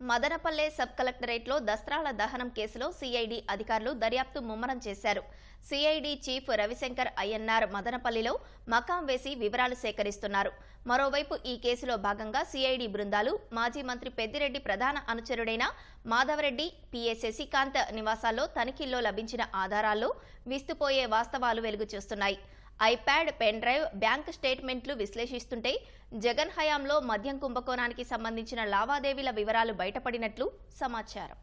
Madanapalle sub కలెక్టరేట్లో దస్త్రాల దహనం కేసులో సిఐడి అధికారులు దర్యాప్తు ముమ్మరం చేశారు. సిఐడి చీఫ్ రవిశంకర్ అయ్యన్నార్ మదనపల్లిలో మకాం వేసి వివరాలు సేకరిస్తున్నారు. మరోవైపు ఈ కేసులో భాగంగా సిఐడి బృందాలు మాజీ మంత్రి పెద్దిరెడ్డి ప్రధాన అనుచరుడైన మాధవరెడ్డి పిఏ శశికాంత్ నివాసాల్లో తనిఖీల్లో లభించిన ఆధారాల్లో విస్తుపోయే వాస్తవాలు వెలుగుచూస్తున్నాయి. ఐప్యాడ్ పెన్ డ్రైవ్ బ్యాంక్ స్టేట్మెంట్లు విశ్లేషిస్తుంటే జగన్ హయాంలో మద్యం కుంభకోణానికి సంబంధించిన లావాదేవీల వివరాలు బయటపడినట్లు సమాచారం.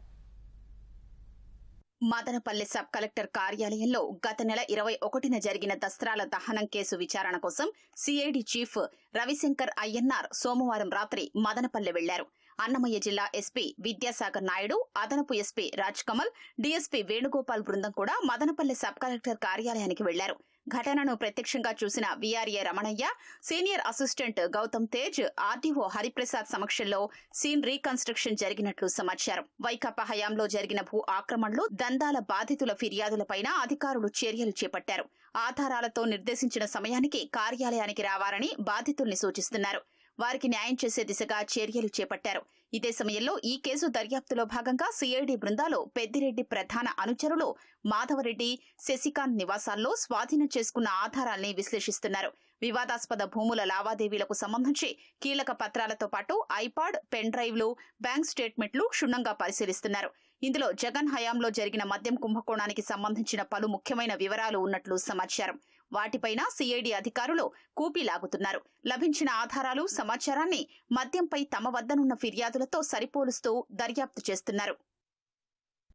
మదనపల్లి సబ్ కలెక్టర్ కార్యాలయంలో గత నెల ఇరవై ఒకటిన జరిగిన దస్త్రాల దహనం కేసు విచారణ కోసం సిఐడి చీఫ్ రవిశంకర్ అయ్యన్నార్ సోమవారం రాత్రి మదనపల్లి వెళ్ళారు. అన్నమయ్య జిల్లా ఎస్పీ విద్యాసాగర్ నాయుడు అదనపు ఎస్పీ రాజ్ కమల్ డీఎస్పీ వేణుగోపాల్ బృందం కూడా మదనపల్లి సబ్ కలెక్టర్ కార్యాలయానికి వెళ్ళారు. ఘటనను ప్రత్యక్షంగా చూసిన VRA Ramanaiah senior assistant Gautham Tej RDO Hariprasad సమక్షంలో సీన్ రీకన్స్ట్రక్షన్ జరిగినట్లు సమాచారం. వైకాపా హయాంలో జరిగిన భూ ఆక్రమణలు దందాల బాధితుల ఫిర్యాదులపైన అధికారులు చర్యలు చేపట్టారు. ఆధారాలతో నిర్దేశించిన సమయానికి కార్యాలయానికి రావాలని బాధితుల్ని సూచిస్తున్నారు. వారికి న్యాయం చేసే దిశగా చర్యలు చేపట్టారు. ఇదే సమయంలో ఈ కేసు దర్యాప్తులో భాగంగా సిఐడి బృందాలు పెద్దిరెడ్డి ప్రధాన అనుచరులు మాధవరెడ్డి శశికాంత్ నివాసాల్లో స్వాధీనం చేసుకున్న ఆధారాల్ని విశ్లేషిస్తున్నారు. వివాదాస్పద భూముల లావాదేవీలకు సంబంధించి కీలక పత్రాలతో పాటు ఐపాడ్ పెన్ డ్రైవ్లు బ్యాంక్ స్టేట్మెంట్లు క్షుణ్ణంగా పరిశీలిస్తున్నారు. ఇందులో జగన్ హయాంలో జరిగిన మద్యం కుంభకోణానికి సంబంధించిన పలు ముఖ్యమైన వివరాలు ఉన్నట్లు సమాచారం. వాటిపైన సిఐడి అధికారులు కూపీ లాగుతున్నారు. లభించిన ఆధారాలు సమాచారాన్ని మద్యంపై తమ వద్దనున్న ఫిర్యాదులతో సరిపోలుస్తూ దర్యాప్తు చేస్తున్నారు.